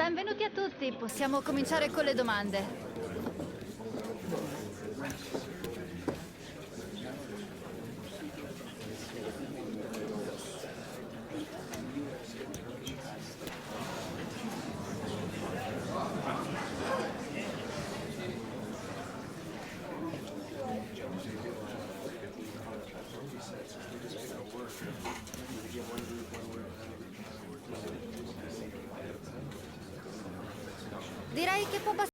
Benvenuti a tutti, possiamo cominciare con le domande. po ba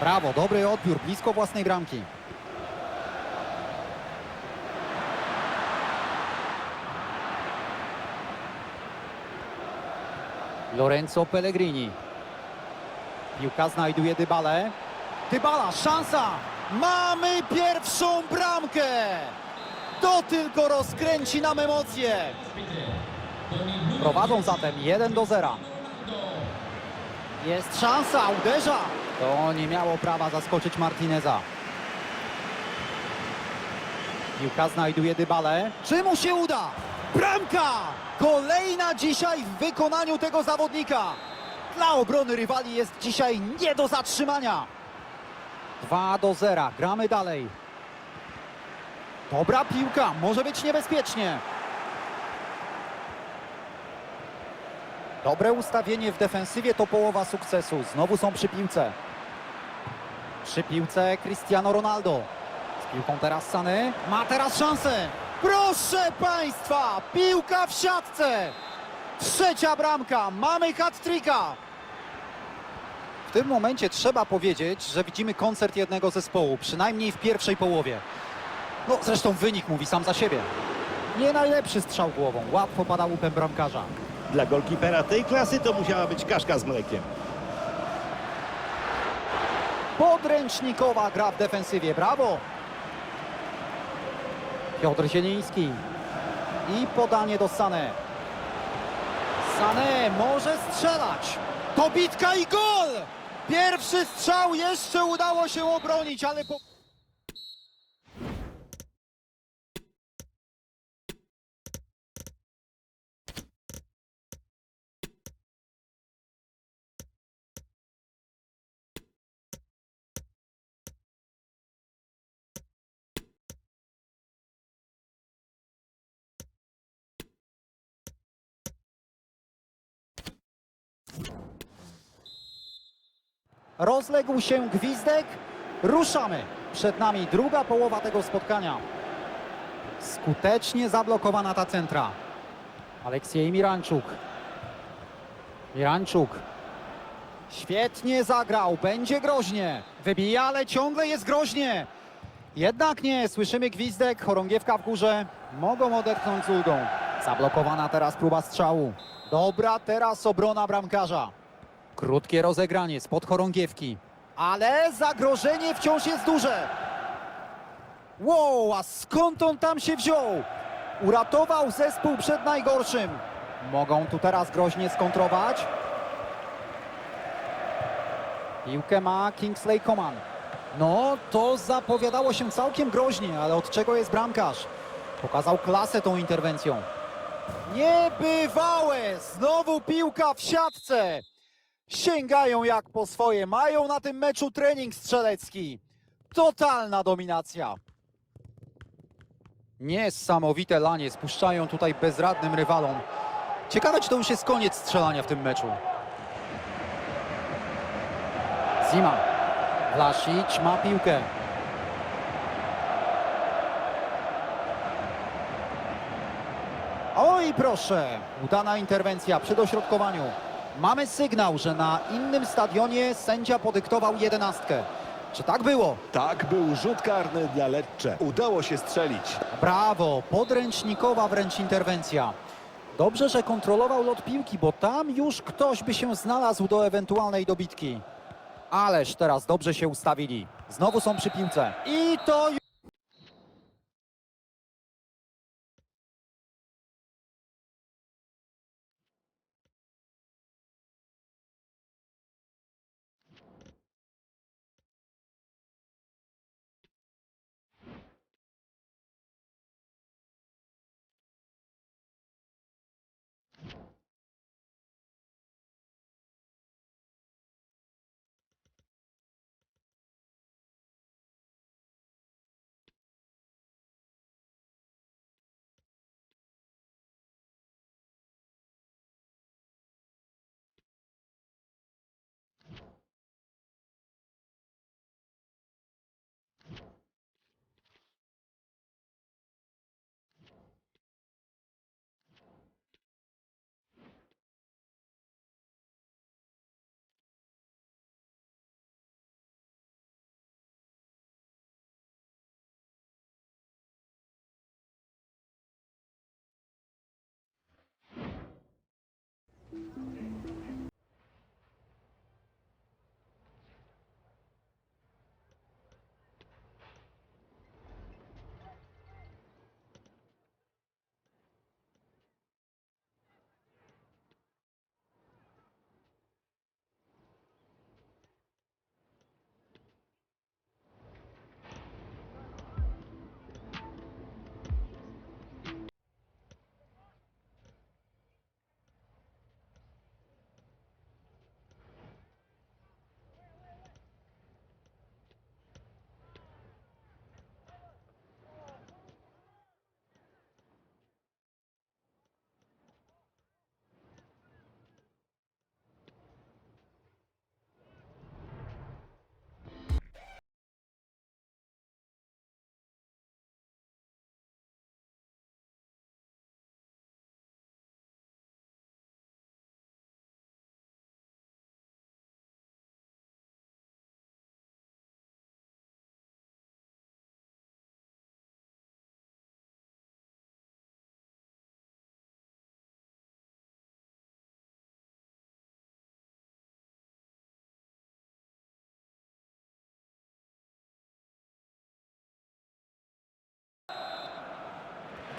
Brawo, dobry odbiór, blisko własnej bramki. Lorenzo Pellegrini. Piłka znajduje Dybale. Dybala, szansa! Mamy pierwszą bramkę! To tylko rozkręci nam emocje. Prowadzą zatem 1 do 0. Jest szansa, uderza! To nie miało prawa zaskoczyć Martineza. Piłka znajduje Dybale. Czy mu się uda? Bramka! Kolejna dzisiaj w wykonaniu tego zawodnika. Dla obrony rywali jest dzisiaj nie do zatrzymania. 2 do 0. Gramy dalej. Dobra piłka, może być niebezpiecznie. Dobre ustawienie w defensywie to połowa sukcesu. Znowu są przy piłce. Przy piłce Cristiano Ronaldo. Z piłką teraz Sany. Ma teraz szansę. Proszę Państwa, piłka w siatce. Trzecia bramka. Mamy hat-tricka. W tym momencie trzeba powiedzieć, że widzimy koncert jednego zespołu, przynajmniej w pierwszej połowie. No zresztą wynik mówi sam za siebie. Nie najlepszy strzał głową. Łatwo pada łupem bramkarza. Dla golkipera tej klasy to musiała być kaszka z mlekiem. Podręcznikowa gra w defensywie. Brawo! Piotr Zieliński. I podanie do Sané. Sané może strzelać. To bitka i gol! Pierwszy strzał jeszcze udało się obronić, ale po... Rozległ się gwizdek. Ruszamy. Przed nami druga połowa tego spotkania. Skutecznie zablokowana ta centra. Aleksiej Miranczuk. Miranczuk. Świetnie zagrał. Będzie groźnie. Wybija, ale ciągle jest groźnie. Jednak nie. Słyszymy gwizdek. Chorągiewka w górze. Mogą odetchnąć z ulgą. Zablokowana teraz próba strzału. Dobra teraz obrona bramkarza. Krótkie rozegranie spod chorągiewki. Ale zagrożenie wciąż jest duże. Wow, a skąd on tam się wziął? Uratował zespół przed najgorszym. Mogą tu teraz groźnie skontrować. Piłkę ma Kingsley Coman. No, to zapowiadało się całkiem groźnie, ale od czego jest bramkarz? Pokazał klasę tą interwencją. Niebywałe! Znowu piłka w siatce! Sięgają jak po swoje. Mają na tym meczu trening strzelecki. Totalna dominacja. Niesamowite lanie spuszczają tutaj bezradnym rywalom. Ciekawe, czy to już jest koniec strzelania w tym meczu. Zima. Vlasic ma piłkę. O, i proszę, udana interwencja przy dośrodkowaniu. Mamy sygnał, że na innym stadionie sędzia podyktował jedenastkę. Czy tak było? Tak, był rzut karny dla Lecce. Udało się strzelić. Brawo, podręcznikowa wręcz interwencja. Dobrze, że kontrolował lot piłki, bo tam już ktoś by się znalazł do ewentualnej dobitki. Ależ teraz dobrze się ustawili. Znowu są przy piłce. I to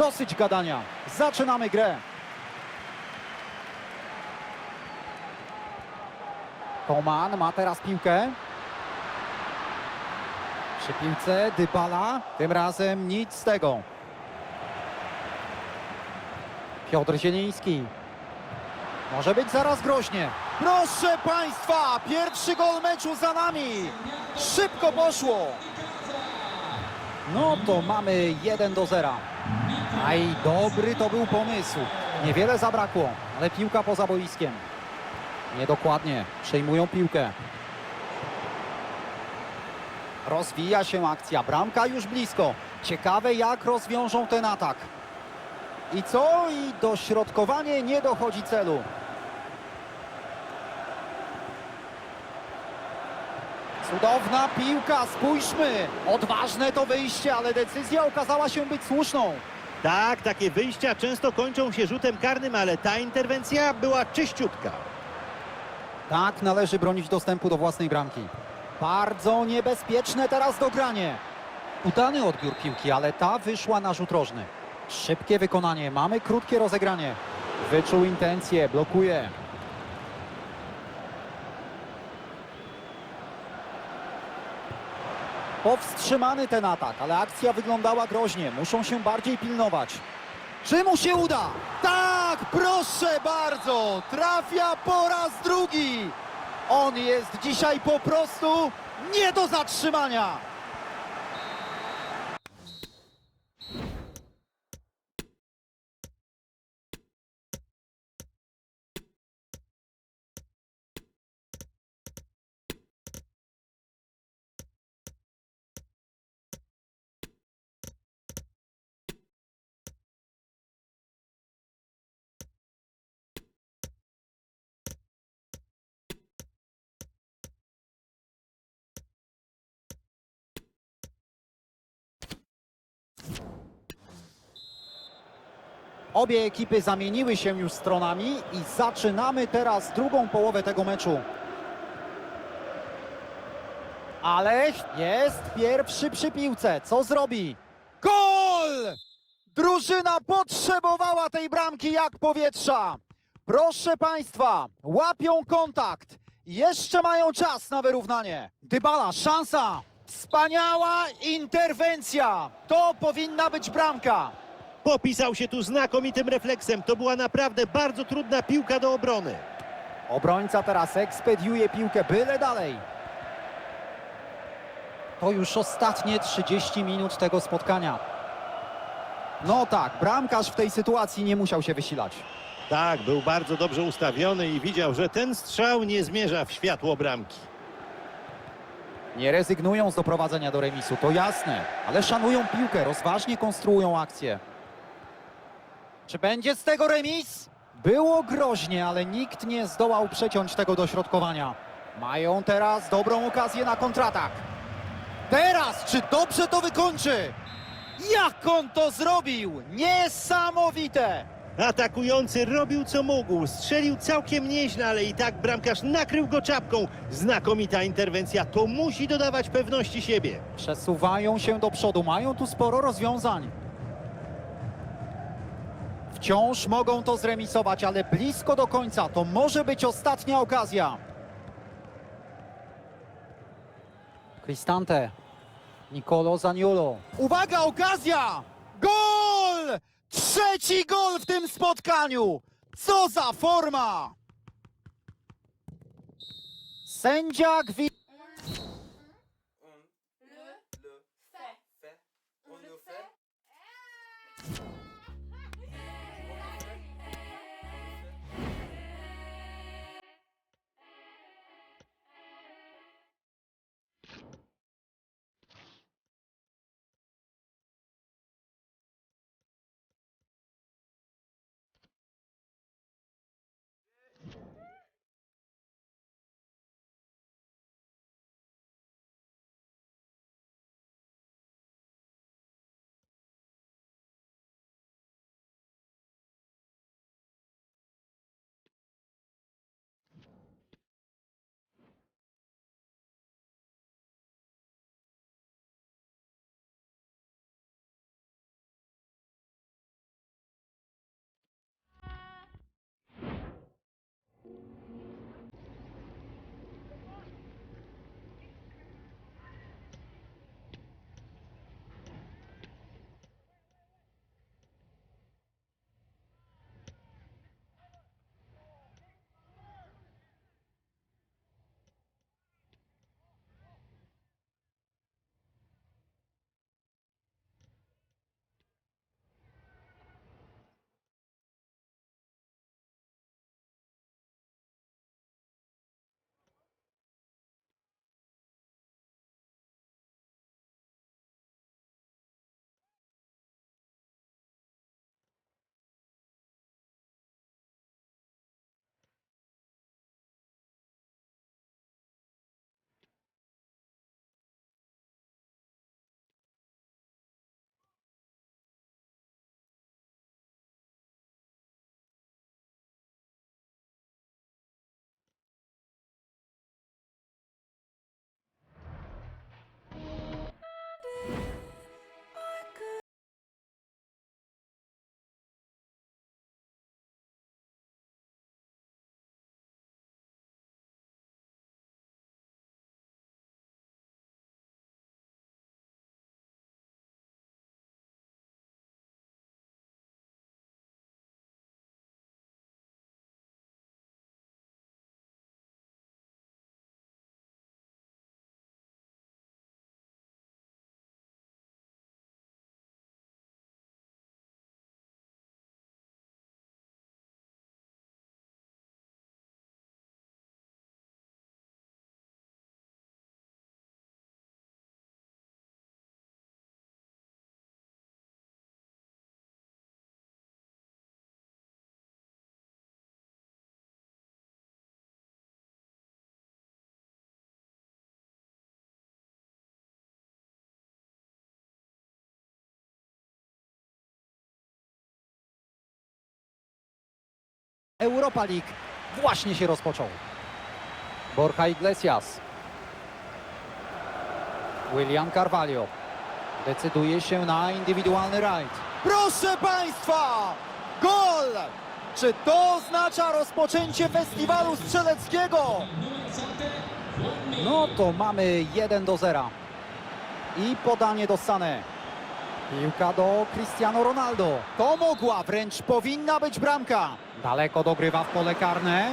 Dosyć gadania. Zaczynamy grę. Koman ma teraz piłkę. Przy piłce Dybala. Tym razem nic z tego. Piotr Zieliński. Może być zaraz groźnie. Proszę Państwa, pierwszy gol meczu za nami. Szybko poszło. No to mamy 1 do 0. Aj, dobry to był pomysł. Niewiele zabrakło, ale piłka poza boiskiem. Niedokładnie. Przejmują piłkę. Rozwija się akcja. Bramka już blisko. Ciekawe jak rozwiążą ten atak. I co? I dośrodkowanie nie dochodzi celu. Cudowna piłka, spójrzmy. Odważne to wyjście, ale decyzja okazała się być słuszną. Tak, takie wyjścia często kończą się rzutem karnym, ale ta interwencja była czyściutka. Tak należy bronić dostępu do własnej bramki. Bardzo niebezpieczne teraz dogranie. Udany odbiór piłki, ale ta wyszła na rzut rożny. Szybkie wykonanie, mamy krótkie rozegranie. Wyczuł intencję, blokuje. Powstrzymany ten atak, ale akcja wyglądała groźnie. Muszą się bardziej pilnować. Czy mu się uda? Tak, proszę bardzo! Trafia po raz drugi! On jest dzisiaj po prostu nie do zatrzymania! Obie ekipy zamieniły się już stronami i zaczynamy teraz drugą połowę tego meczu. Alech jest pierwszy przy piłce. Co zrobi? Gol! Drużyna potrzebowała tej bramki jak powietrza. Proszę Państwa, łapią kontakt. Jeszcze mają czas na wyrównanie. Dybala, szansa. Wspaniała interwencja. To powinna być bramka. Popisał się tu znakomitym refleksem. To była naprawdę bardzo trudna piłka do obrony. Obrońca teraz ekspediuje piłkę byle dalej. To już ostatnie 30 minut tego spotkania. No tak, bramkarz w tej sytuacji nie musiał się wysilać. Tak, był bardzo dobrze ustawiony i widział, że ten strzał nie zmierza w światło bramki. Nie rezygnują z doprowadzenia do remisu, to jasne, ale szanują piłkę, rozważnie konstruują akcję. Czy będzie z tego remis? Było groźnie, ale nikt nie zdołał przeciąć tego dośrodkowania. Mają teraz dobrą okazję na kontratak. Teraz, czy dobrze to wykończy? Jak on to zrobił? Niesamowite! Atakujący robił co mógł, strzelił całkiem nieźle, ale i tak bramkarz nakrył go czapką. Znakomita interwencja, to musi dodawać pewności siebie. Przesuwają się do przodu, mają tu sporo rozwiązań. Wciąż mogą to zremisować, ale blisko do końca. To może być ostatnia okazja. Cristante. Nicolo Zaniolo. Uwaga, okazja! Gol! Trzeci gol w tym spotkaniu! Co za forma! Sędzia gwi... Europa League właśnie się rozpoczął. Borja Iglesias. William Carvalho. Decyduje się na indywidualny rajd. Proszę Państwa! Gol! Czy to oznacza rozpoczęcie festiwalu strzeleckiego? No to mamy 1 do 0. I podanie do Sané. Piłka do Cristiano Ronaldo. To mogła, wręcz powinna być bramka. Daleko dogrywa w pole karne.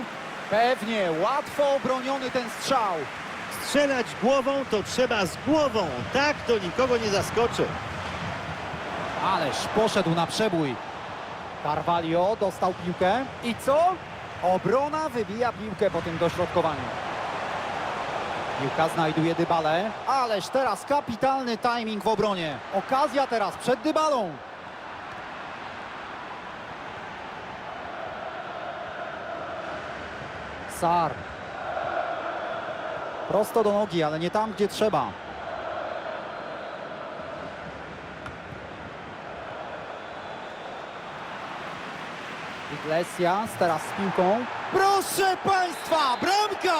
Pewnie, łatwo obroniony ten strzał. Strzelać głową to trzeba z głową. Tak to nikogo nie zaskoczy. Ależ poszedł na przebój. Carvalho dostał piłkę. I co? Obrona wybija piłkę po tym dośrodkowaniu. Piłka znajduje Dybale. Ależ teraz kapitalny timing w obronie. Okazja teraz przed Dybalą. Sar. Prosto do nogi, ale nie tam, gdzie trzeba. Iglesias teraz z piłką. Proszę Państwa, bramka!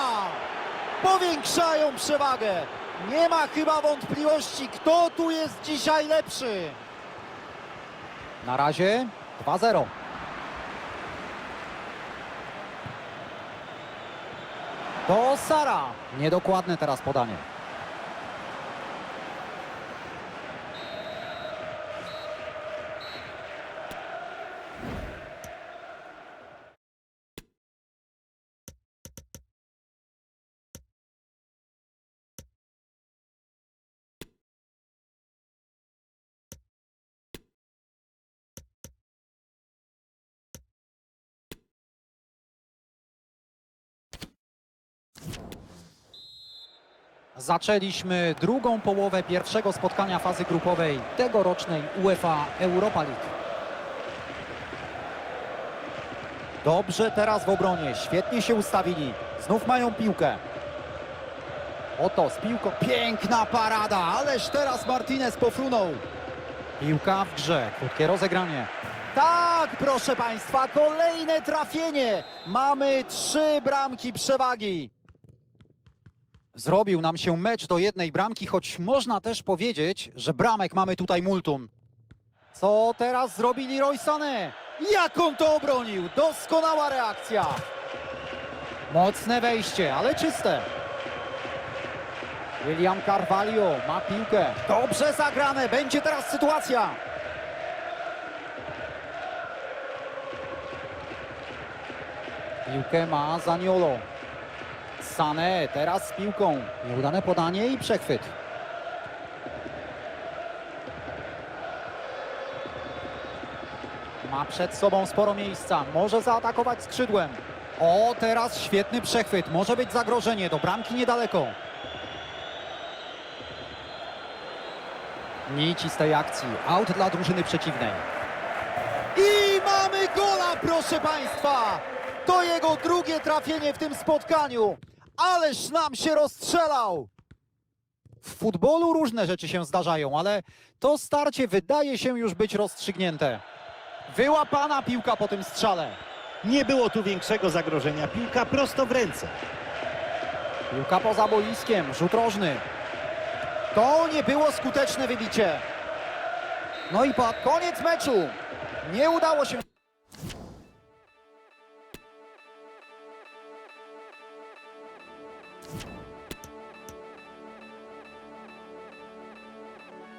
Powiększają przewagę. Nie ma chyba wątpliwości, kto tu jest dzisiaj lepszy. Na razie 2-0. Do Sara. Niedokładne teraz podanie. Zaczęliśmy drugą połowę pierwszego spotkania fazy grupowej tegorocznej UEFA Europa League. Dobrze teraz w obronie, świetnie się ustawili. Znów mają piłkę. Oto z piłką, piękna parada, ależ teraz Martinez pofrunął. Piłka w grze, krótkie rozegranie. Tak, proszę Państwa, kolejne trafienie. Mamy trzy bramki przewagi. Zrobił nam się mecz do jednej bramki, choć można też powiedzieć, że bramek mamy tutaj multum. Co teraz zrobi Leroy? Jak on to obronił? Doskonała reakcja. Mocne wejście, ale czyste. William Carvalho ma piłkę. Dobrze zagrane, będzie teraz sytuacja. Piłkę ma Zaniolo. Sané teraz z piłką. Nieudane podanie i przechwyt. Ma przed sobą sporo miejsca. Może zaatakować skrzydłem. O, teraz świetny przechwyt. Może być zagrożenie. Do bramki niedaleko. Nici z tej akcji. Out dla drużyny przeciwnej. I mamy gola, proszę Państwa! To jego drugie trafienie w tym spotkaniu. Ależ nam się rozstrzelał! W futbolu różne rzeczy się zdarzają, ale to starcie wydaje się już być rozstrzygnięte. Wyłapana piłka po tym strzale. Nie było tu większego zagrożenia. Piłka prosto w ręce. Piłka poza boiskiem, rzut rożny. To nie było skuteczne wybicie. No i pod koniec meczu nie udało się.